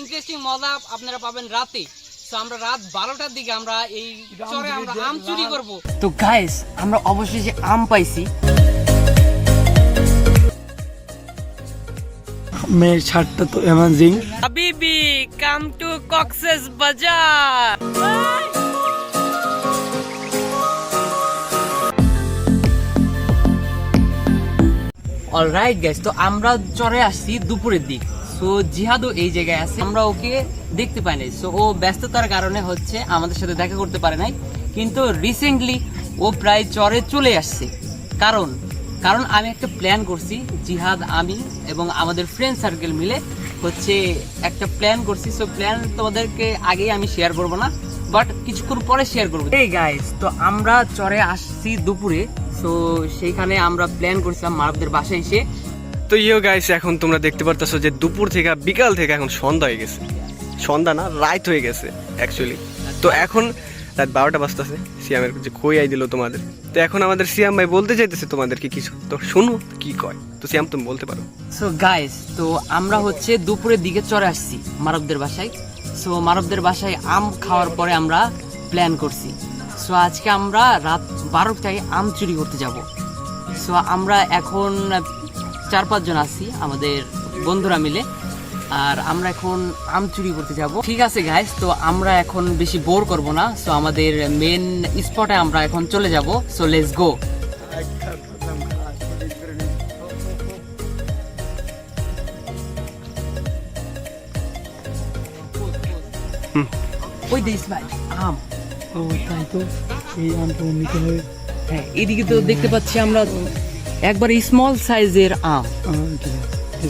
Interesting মজা আপনারা পাবেন রাতে। তো আমরা রাত বারোটার দিকে আমরা এই চরে আমরা আম চুরি করব। তো গাইস আমরা অবশেষে আম পাইছি। মেয়ের ছাড়টা তো অ্যামাজিং হাবিবি কাম টু কক্সেস বাজার অলরাইট গাইস তো আমরা চরে আসছি দুপুরের দিক। সো জিহাদও এই জায়গায় আছে। আমরা ওকে দেখতে পাই নাই। সো ও ব্যস্ততার কারণে হচ্ছে আমাদের সাথে দেখা করতে পারে নাই। কিন্তু রিসেন্টলি ও প্রায় চরে চলে আসছে। কারণ কারণ আমি একটা প্ল্যান করছি, জিহাদ, আমি এবং আমাদের ফ্রেন্ড সার্কেল মিলে হচ্ছে একটা প্ল্যান করছি। সো প্ল্যান তোমাদেরকে আগেই আমি শেয়ার করব না বাট কিছুক্ষণ পরে শেয়ার করব। এই গাইস তো আমরা চরে আসছি দুপুরে। সো সেইখানে আমরা প্ল্যান করছিলাম মানবদের বাসায় এসে। তো ইয়ে গাইস, এখন তোমরা দেখতে পারতেছো যে দুপুর থেকে, বিকাল থেকে এখন সন্ধ্যা হয়ে গেছে। সন্ধ্যা না, রাত হয়ে গেছে অ্যাকচুয়ালি তো এখন রাত বারোটা বাজতেছে, সিয়ামের যে কই আই দিল তোমাদের। তো এখন আমাদের সিয়াম ভাই বলতে চাইতেছে তোমাদেরকে কিছু। তো শুনো কি কয়। তো সিয়াম, তুমি বলতে পারো। সো গাইস তো আমরা হচ্ছে দুপুরের দিকে চলে আসছি মানবদের বাসায়। সো মানবদের বাসায় আম খাওয়ার পরে আমরা প্ল্যান করছি। সো আজকে আমরা রাত বারোটায় আম চুরি করতে যাব। সো আমরা এখন চার পাঁচজন আছি আমাদের বন্ধুরা মিলে। আর আমরা এখন আম চুরি করতে যাব। ঠিক আছে গাইস তো আমরা এখন বেশি বোর করব না। সো আমাদের মেন স্পটে আমরা এখন চলে যাব। সো লেটস গো ওই দেশ ভাই আম। ও তাই তো? এই আমটা নিতে হবে। হ্যাঁ এদিকে তো দেখতে পাচ্ছি আমরা একবার স্মল সাইজের আম।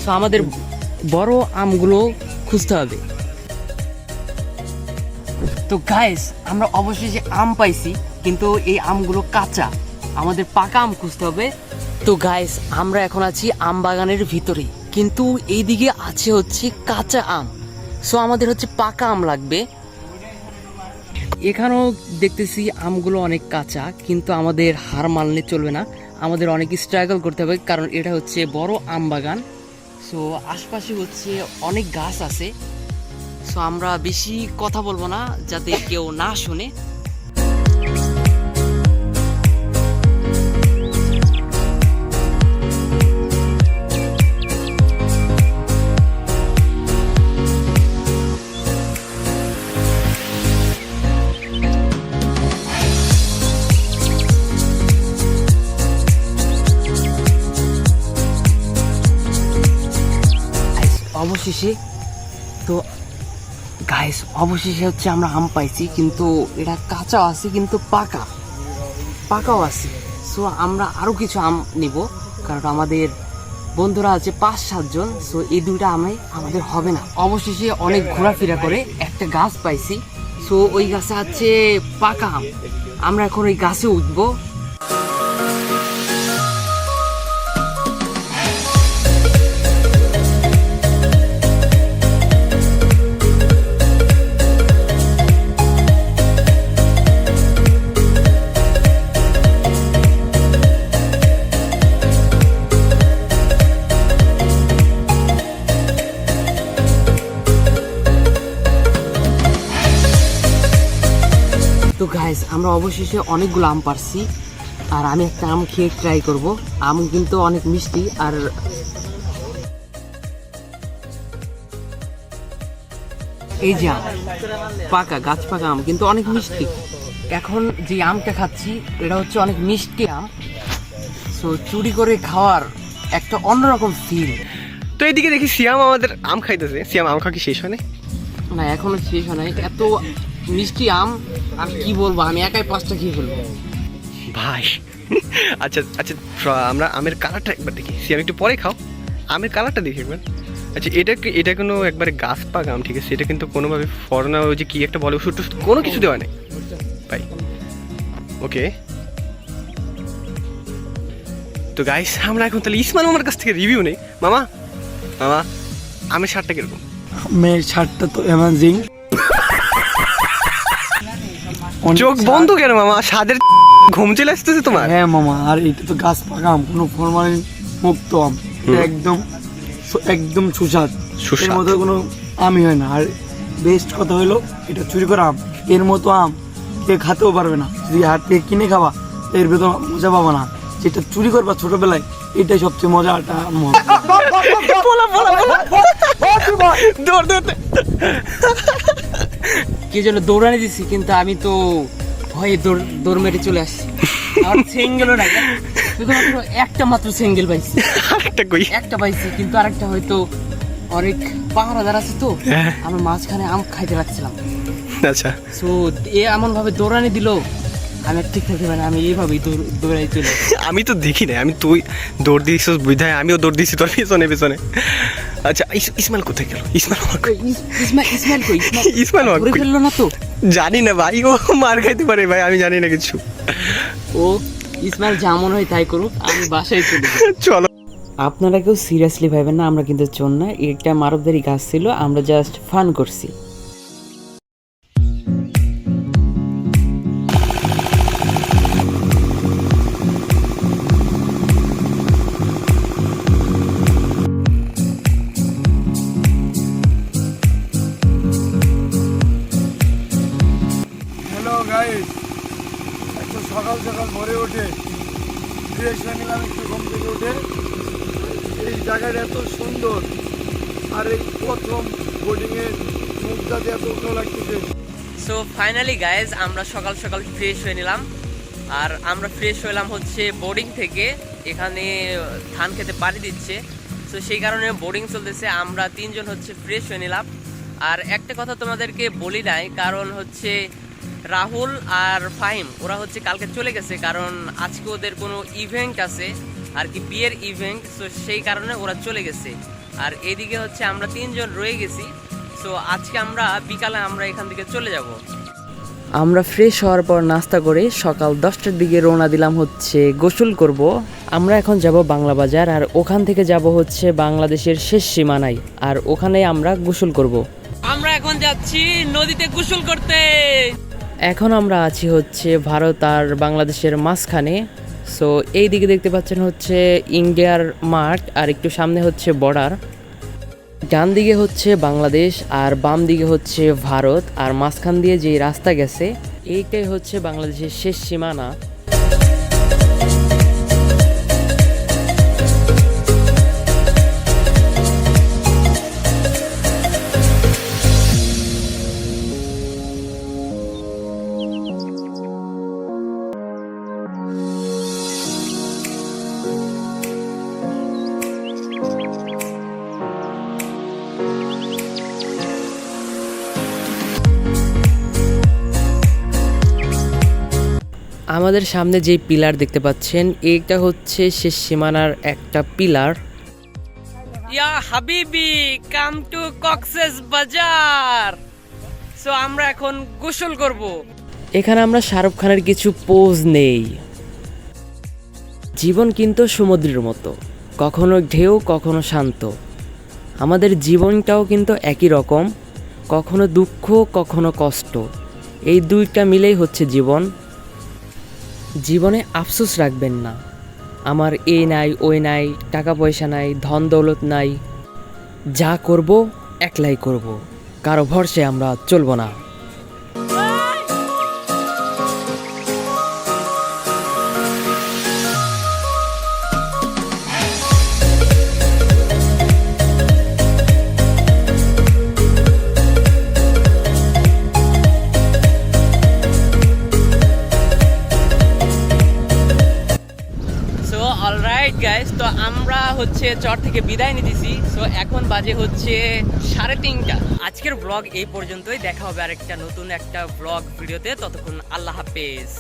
তো আমাদের বড় আমগুলো খুঁজতে হবে। তো গাইস আমরা অবশেষে আম পাইছি, কিন্তু এই আমগুলো কাঁচা। আমাদের পাকা আম খুঁজতে হবে। তো গাইস আমরা এখন আছি আম বাগানের ভিতরে। কিন্তু এইদিকে আছে হচ্ছে কাঁচা আম। সো আমাদের হচ্ছে পাকা আম লাগবে। এখানেও দেখতেছি আমগুলো অনেক কাঁচা, কিন্তু আমাদের হার মানলে চলবে না। আমাদের অনেক স্ট্রাগল করতে হবে, কারণ এটা হচ্ছে বড় আম বাগান। সো আশপাশে হচ্ছে অনেক গাছ আছে। সো আমরা বেশি কথা বলব না, যাতে কেউ না শুনে। অবশেষে তো গাইস অবশেষে হচ্ছে আমরা আম পাইছি, কিন্তু এটা কাঁচা আছে, কিন্তু পাকা। পাকাও আছে। সো আমরা আরও কিছু আম নিব, কারণ আমাদের বন্ধুরা আছে পাঁচ সাতজন সো এই দুইটা আমে আমাদের হবে না। অবশেষে অনেক ঘোরাফেরা করে একটা গাছ পাইছি। সো ওই গাছে আছে পাকা আম। আমরা এখন ওই গাছে উঠবো। গাইস আমরা অবশেষে অনেকগুলো আম পারছি। আর আমি একটা আম খেয়ে ট্রাই করব। আম কিন্তু অনেক মিষ্টি আর এই যে আম পাকা গাছ পাকা আম কিন্তু অনেক মিষ্টি। এখন যে আমটা খাচ্ছি এটা হচ্ছে অনেক মিষ্টি আম। সো চুরি করে খাওয়ার একটা অন্যরকম ফিল তো এইদিকে দেখি সিয়াম আমাদের আম খাইতেছে। সিয়াম আম খাওয়া কি শেষ হয় না এখনও শেষ হয় নাই। এত মিষ্টি আম আর কি বলব? আমি একাই পাঁচটা খেয়ে ফেলব। ভাই আচ্ছা আচ্ছা আমরা আমের কালারটা একবার দেখি। সে আমি একটু পরে খাও। আমের কালারটা দেখি একবার। আচ্ছা এটা কি- এটা কোনো একবারে গাছ পাক আম ঠিক আছে? এটা কিন্তু কোনোভাবে ফরেনার ওই যে কী একটা বলে ওষুধ কোনো কিছু দেওয়া নেই। ভাই ওকে। তো গাইস আমরা এখন তাহলে ইসমান মামার কাছ থেকে রিভিউ নেই। মামা মামা আমের স্বাদটা কীরকম? আমের ছাড়টা তো অ্যামাজিং চোখ বন্ধ কেন মামা? স্বাদের ঘুম চলে আসতেছে তোমার? হ্যাঁ মামা আর এটা তো গাছ পাকা আম কোনো ফরমালিন মুক্ত আম। একদম একদম সুস্বাদ। এর সুস্বাদ। মধ্যে কোনো আমই হয় না। আর বেস্ট কথা হলো এটা চুরি করা আম। এর মতো আম কে খাতেও পারবে না। যদি হাট থেকে কিনে খাওয়া এর ভেতর মজা পাবো না। যেটা চুরি করবা ছোটবেলায় এটাই সবচেয়ে মজাটা আম হবে। দৌড় দৌড়। কি জন্য দৌড়ানি দিছি কিন্তু আমি তো ভয়ে দৌড় দৌড় মেরে চলে আসছি। আমার সিঙ্গেলও নাই। শুধুমাত্র একটা মাত্র সিঙ্গেল পাইছি। আরেকটা কই? একটা পাইছি কিন্তু আরেকটা হয়তো অনেক পাহারাদার আছে তো। হ্যাঁ। আমি মাঝখানে আম খাইতে লাগছিলাম। আচ্ছা। সো এ এমন ভাবে দৌড়ানি দিল আমি ঠিক থাকতে পারি আমি এইভাবেই দৌড়- দৌড়াই চলে। আমি তো দেখি না আমি তুই দৌড় দিয়েছিস বুঝায় আমিও দৌড় দিয়েছি তোর পিছনে পিছনে। আচ্ছা ইসমাইল কোথায় গেল? ইসমাইল ইসমাইল ইসমাইল কই? ইসমাইল কই? ফেলল না তো। জানি না ভাই ও মার খাইতে পারে ভাই আমি জানি না কিছু। ও ইসমাইল যেমন হয় তাই করুক আমি বাসায় চলে চলো। আপনারা কেউ সিরিয়াসলি ভাবেন না আমরা কিন্তু চোর না। এটা মারবদারি গাছ ছিল আমরা জাস্ট ফান করছি। হয়ে নিলাম একটু ঘুম থেকে উঠে এই জায়গাটা এত সুন্দর আর এই প্রথম বোর্ডিংয়ে মুখটাতে এত লাগতেছে। সো ফাইনালি গাইজ আমরা সকাল সকাল ফ্রেশ হয়ে নিলাম। আর আমরা ফ্রেশ হলাম হচ্ছে বোর্ডিং থেকে। এখানে ধান খেতে পানি দিচ্ছে। তো সেই কারণে বোর্ডিং চলতেছে। আমরা তিনজন হচ্ছে ফ্রেশ হয়ে নিলাম। আর একটা কথা তোমাদেরকে বলি নাই, কারণ হচ্ছে রাহুল আর ফাহিম ওরা হচ্ছে কালকে চলে গেছে কারণ আজকে ওদের কোনো ইভেন্ট আছে আর কি বিয়ের ইভেন্ট তো সেই কারণে ওরা চলে গেছে। আর এদিকে হচ্ছে আমরা তিনজন রয়ে গেছি সো আজকে আমরা বিকালে আমরা এখান থেকে চলে যাব। আমরা ফ্রেশ হওয়ার পর নাস্তা করে সকাল দশটার দিকে রওনা দিলাম হচ্ছে গোসল করব। আমরা এখন যাব বাংলা বাজার আর ওখান থেকে যাব হচ্ছে বাংলাদেশের শেষ সীমানায় আর ওখানে আমরা গোসল করব। আমরা এখন যাচ্ছি নদীতে গোসল করতে। এখন আমরা আছি হচ্ছে ভারত আর বাংলাদেশের মাঝখানে। সো এই দিকে দেখতে পাচ্ছেন হচ্ছে ইন্ডিয়ার মাঠ আর একটু সামনে হচ্ছে বর্ডার ডান দিকে হচ্ছে বাংলাদেশ আর বাম দিকে হচ্ছে ভারত। আর মাঝখান দিয়ে যে রাস্তা গেছে, এইটাই হচ্ছে বাংলাদেশের শেষ সীমানা। আমাদের সামনে যে পিলার দেখতে পাচ্ছেন এটা হচ্ছে শেষ সীমানার একটা পিলার। ইয়া হাবিবি কাম টু কক্সেস বাজার। সো আমরা এখন গোসল করব। এখানে আমরা শাহরুখ খানের কিছু পোজ নেই। জীবন কিন্তু সমুদ্রের মতো কখনো ঢেউ কখনো শান্ত। আমাদের জীবনটাও কিন্তু একই রকম কখনো দুঃখ কখনো কষ্ট। এই দুইটা মিলেই হচ্ছে জীবন। জীবনে আফসোস রাখবেন না। আমার এ নাই ওই নাই টাকা পয়সা নাই ধন দৌলত নাই। যা করব, একলাই করব। কারও ভরসে আমরা চলবো না। অলরাইট গাইস তো আমরা হচ্ছে চর থেকে বিদায় নিতেছি। সো এখন বাজে হচ্ছে সাড়ে তিনটা। আজকের ব্লগ এই পর্যন্তই। দেখা হবে আরেকটা নতুন একটা ব্লগ ভিডিওতে। ততক্ষণ আল্লাহ হাফেজ।